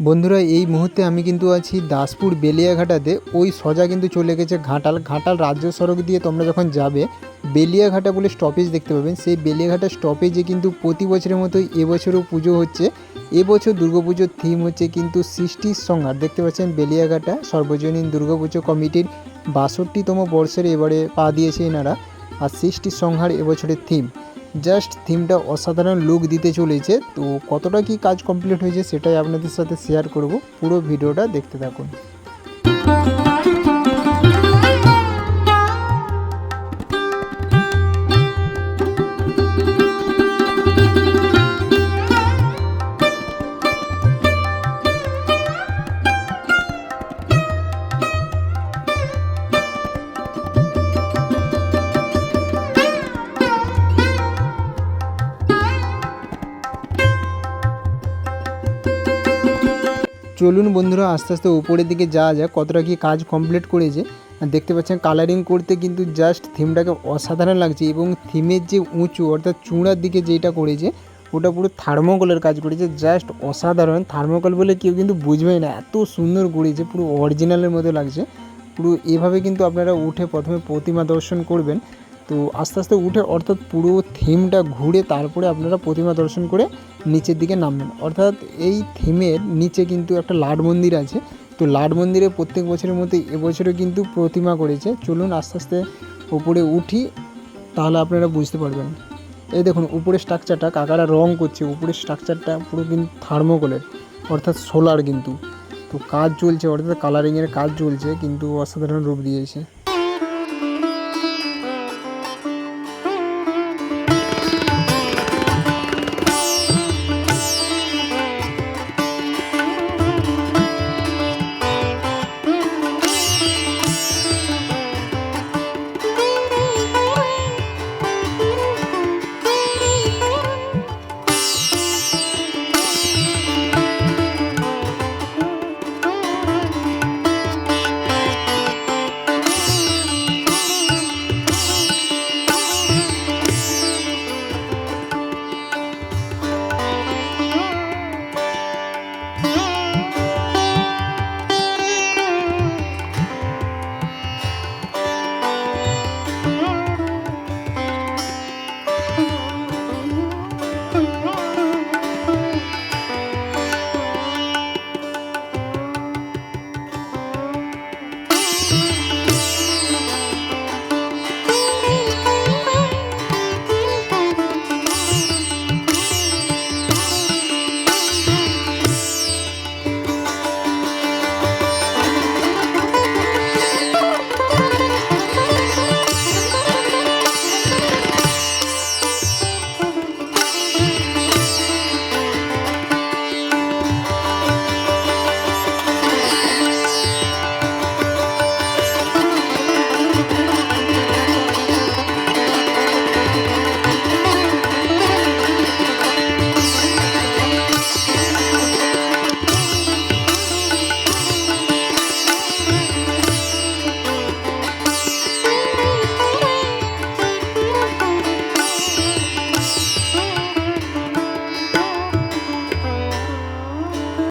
বন্ধুরা, এই মুহূর্তে আমি কিন্তু আছি দাসপুর বেলিয়াঘাটাতে। ওই সোজা কিন্তু চলে গেছে ঘাটাল। ঘাটাল রাজ্য সড়ক দিয়ে তোমরা যখন যাবে, বেলিয়াঘাটা বলে স্টপেজ দেখতে পাবেন। সেই বেলিয়াঘাটা স্টপেজে কিন্তু প্রতি বছরের মতোই এবছরও পুজো হচ্ছে। এবছর দুর্গাপুজোর থিম হচ্ছে কিন্তু সৃষ্টির সংহার দেখতে পাচ্ছেন বেলিয়াঘাটা সর্বজনীন দুর্গাপুজো কমিটির বাষট্টিতম বর্ষের এবারে পা দিয়েছে এনারা। আর সৃষ্টির সংহার এবছরের থিম জাস্ট থিমটা অসাধারণ লুক দিতে চলেছে, তো কতটা কি কাজ কমপ্লিট হয়েছে সেটাই আপনাদের সাথে শেয়ার করব। পুরো ভিডিওটা দেখতে থাকুন। চলুন বন্ধুরা, আস্তে আস্তে উপরের দিকে যাওয়া যাক, কতটা কি কাজ কমপ্লিট করেছে। দেখতে পাচ্ছেন কালারিং করতে কিন্তু জাস্ট থিমটাকে অসাধারণ লাগছে এবং থিমের যে উঁচু, অর্থাৎ চূড়ার দিকে যেটা করেছে, ওটা পুরো থার্মোকলের কাজ করেছে জাস্ট অসাধারণ। থার্মোকল বলে কেউ কিন্তু বুঝবেই না, এত সুন্দর করেছে, পুরো অরিজিনালের মতো লাগছে। পুরো এভাবে কিন্তু আপনারা উঠে প্রথমে প্রতিমা দর্শন করবেন। তো আস্তে আস্তে উঠে অর্থাৎ পুরো থিমটা ঘুরে তারপরে আপনারা প্রতিমা দর্শন করে নিচের দিকে নামবেন। অর্থাৎ এই থিমের নিচে কিন্তু একটা লাট মন্দির আছে। তো লাট মন্দিরে প্রত্যেক বছরের মধ্যে এবছরও কিন্তু প্রতিমা করেছে। চলুন আস্তে আস্তে উপরে উঠি, তাহলে আপনারা বুঝতে পারবেন। এই দেখুন উপরের স্ট্রাকচারটা কাকারা রং করছে। উপরের স্ট্রাকচারটা পুরো কিন্তু থার্মোকলের অর্থাৎ সোলার কিন্তু। তো কাজ চলছে, অর্থাৎ কালারিংয়ের কাজ চলছে, কিন্তু অসাধারণ রূপ দিয়েছে।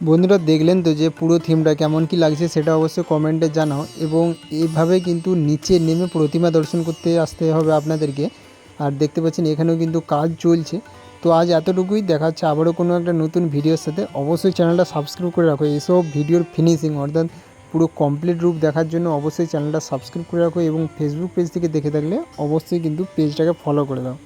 বন্ধুরা দেখলেন তো যে পুরো থিমটা কেমন কি লাগছে সেটা অবশ্যই কমেন্টে জানাও এবং এইভাবে কিন্তু নিচে নেমে প্রতিমা দর্শন করতে আসতে হবে আপনাদেরকে। আর দেখতে পাচ্ছেন এখানেও কিন্তু কাজ চলছে। তো আজ এতটুকুই, দেখা হচ্ছে আবারও কোনো একটা নতুন ভিডিওর সাথে। অবশ্যই চ্যানেলটা সাবস্ক্রাইব করে রাখো। এইসব ভিডিওর ফিনিশিং অর্থাৎ পুরো কমপ্লিট রূপ দেখার জন্য অবশ্যই চ্যানেলটা সাবস্ক্রাইব করে রাখো এবং ফেসবুক পেজ থেকে দেখে থাকলে অবশ্যই কিন্তু পেজটাকে ফলো করে দাও।